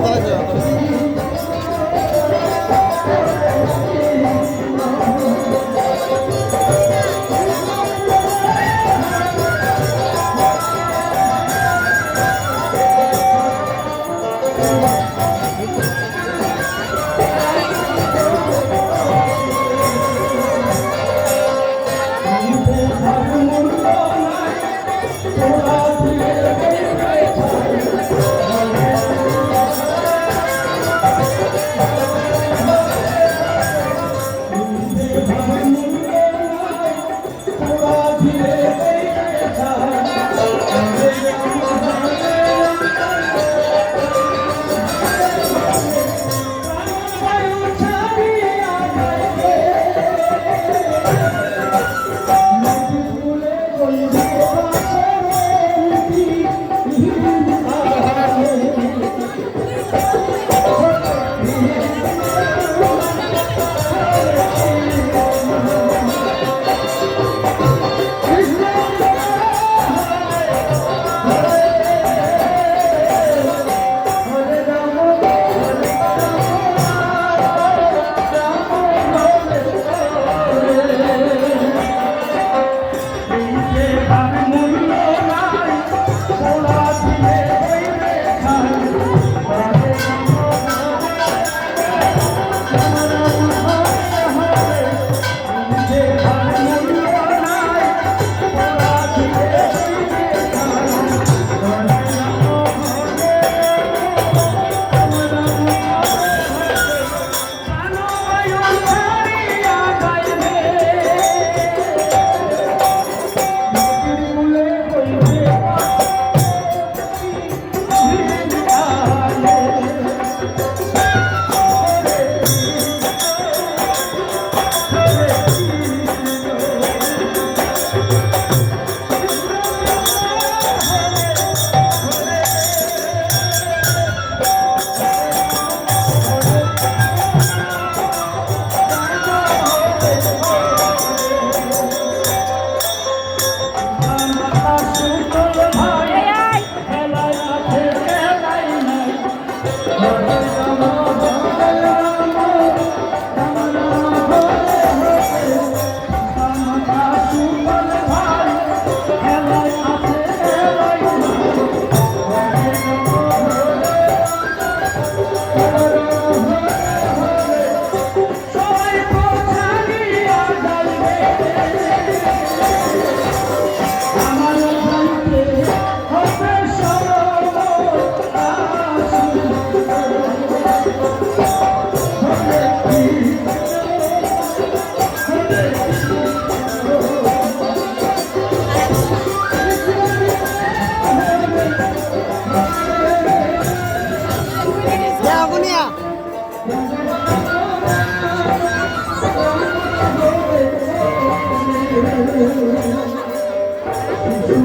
vontade, ó.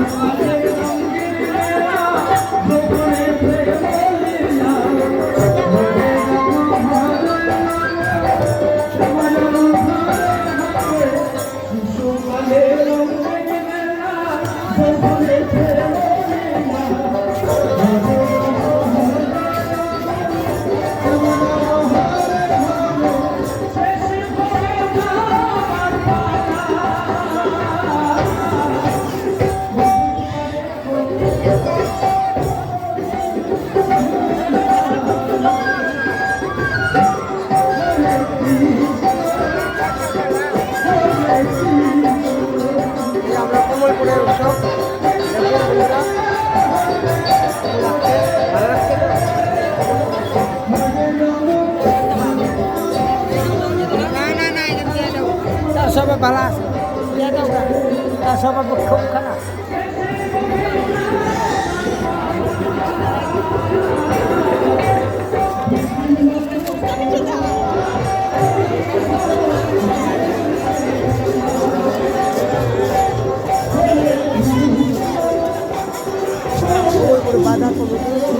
Amém. দিয়ে দাও। তার সবাই ভালো আছে। দিয়ে খুব গা। তার সবাই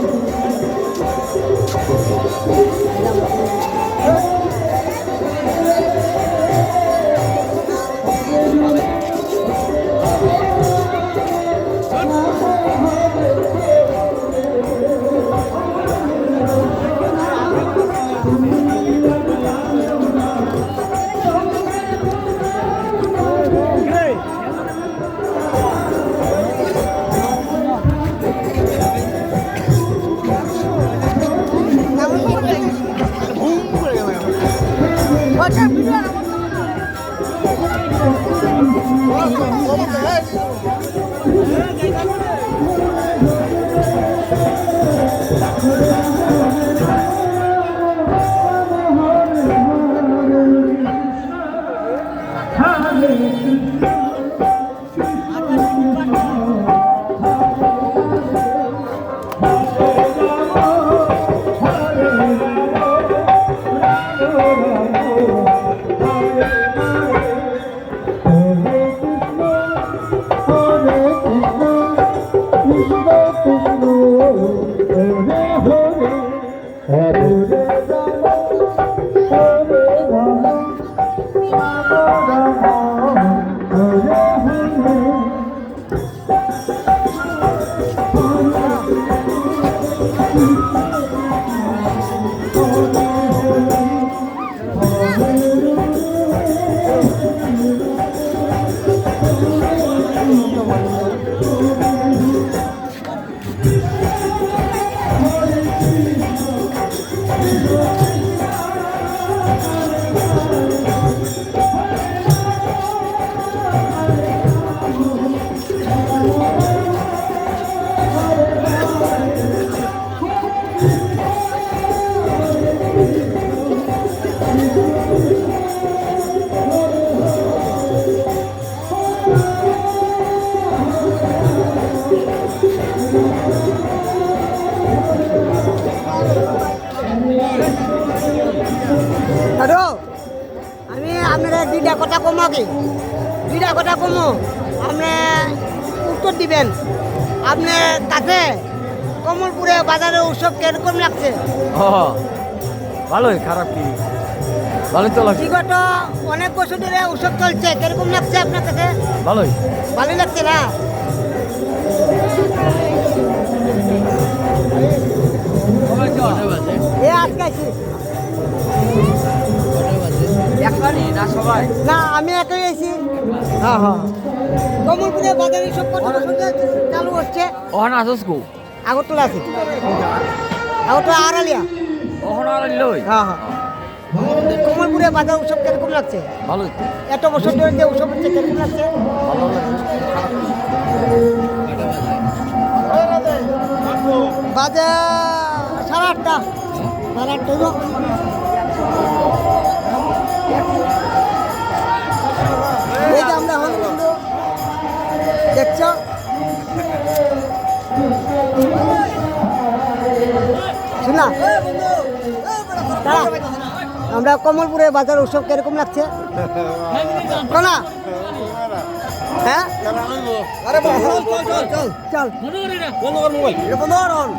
খুব খারাপ বাধা করব কথা কমো কি? দুইটা কথা কমো। আপনি উত্তর দিবেন। আপনার কাছে কমলপুরে বাজারে উৎসব কীরকম লাগছে? ভালোই খারাপ কি? ভালোই তো লাগছে। বিগত অনেক বছর ধরে উৎসব চলছে কীরকম লাগছে আপনার কাছে? ভালোই। ভালোই লাগছে না? এ আজকে না সবাই? না আমি একাই আছি হ্যাঁ হ্যাঁ। কমলপুরে বাজারে সব চালু হচ্ছে। ওখানে আসোস কো আগরতলা আছে। আগরতলা আড়ালিয়া। ওখানে আর লই? হ্যাঁ হ্যাঁ। কমলপুরে বাজার উৎসব কীরকম লাগছে? ভালোই এত বছর ধরে যে উৎসব হচ্ছে কীরকম লাগছে? ভালো লাগছে। বাজে সাড়ে আটটা। সাড়ে আটটা আমরা কমলপুরের বাজার উৎসব কীরকম লাগছে? হ্যাঁ? চল চল চল। চল